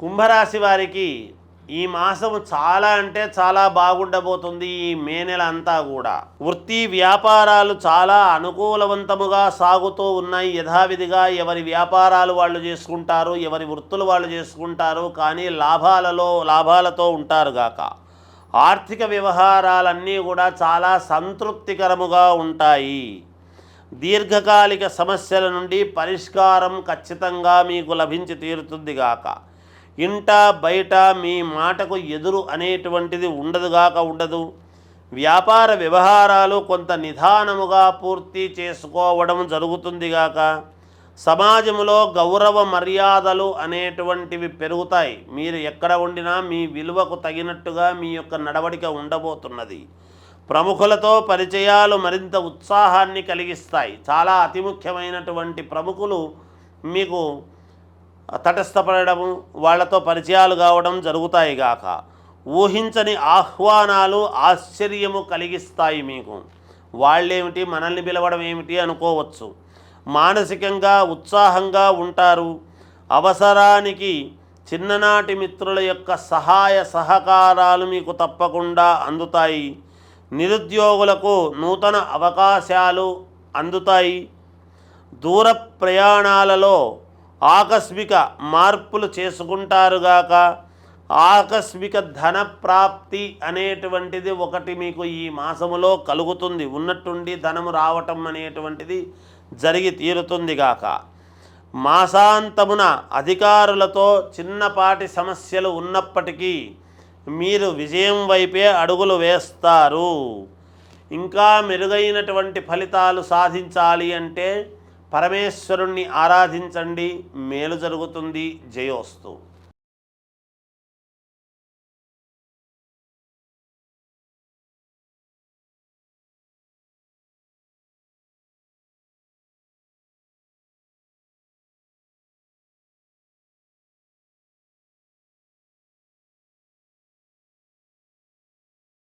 కుంభరాశి వారికి ఈ మాసం చాలా అంటే చాలా బాగుండబోతుంది ఈ మే నెల అంతా కూడా. వృత్తి వ్యాపారాలు చాలా అనుకూలవంతముగా సాగుతూ ఉన్నాయి. యథావిధిగా ఎవరి వ్యాపారాలు వాళ్ళు చేసుకుంటారు ఎవరి వృత్తులు వాళ్ళు చేసుకుంటారు కానీ లాభాలలో లాభాలతో ఉంటారు గాక. ఆర్థిక వ్యవహారాలన్నీ కూడా చాలా సంతృప్తికరముగా ఉంటాయి. దీర్ఘకాలిక సమస్యల నుండి పరిష్కారం ఖచ్చితంగా మీకు లభించి తీరుతుంది గాక. ఇంట బయట మీ మాటకు ఎదురు అనేటువంటిది ఉండదుగాక ఉండదు. వ్యాపార వ్యవహారాలు కొంత నిదానముగా పూర్తి చేసుకోవడం జరుగుతుంది గాక. సమాజంలో గౌరవ మర్యాదలు అనేటువంటివి పెరుగుతాయి. మీరు ఎక్కడ ఉండినా మీ విలువకు తగినట్టుగా మీ యొక్క నడవడిక ఉండబోతున్నది. ప్రముఖులతో పరిచయాలు మరింత ఉత్సాహాన్ని కలిగిస్తాయి. చాలా అతి ముఖ్యమైనటువంటి ప్రముఖులు మీకు తటస్థపడము వాళ్ళతో పరిచయాలు కావడం జరుగుతాయి గాక ఊహించని ఆహ్వానాలు ఆశ్చర్యము కలిగిస్తాయి మీకు. వాళ్ళేమిటి? మనల్ని పిలవడం ఏమిటి అనుకోవచ్చు. మానసికంగా ఉత్సాహంగా ఉంటారు. అవసరానికి చిన్ననాటి మిత్రుల యొక్క సహాయ సహకారాలు మీకు తప్పకుండా అందుతాయి. నిరుద్యోగులకు నూతన అవకాశాలు అందుతాయి. దూర ప్రయాణాలలో ఆకస్మిక మార్పులు చేసుకుంటారుగాక ఆకస్మిక ధన ప్రాప్తి అనేటువంటిది ఒకటి మీకు ఈ మాసములో కలుగుతుంది. ఉన్నట్టుండి ధనము రావటం అనేటువంటిది జరిగి తీరుతుంది గాక. మాసాంతమున అధికారులతో చిన్నపాటి సమస్యలు ఉన్నప్పటికీ మీరు విజయం వైపే అడుగులు వేస్తారు. ఇంకా మెరుగైనటువంటి ఫలితాలు సాధించాలి అంటే పరమేశ్వరుణ్ణి ఆరాధించండి మేలు జరుగుతుంది జయోస్తు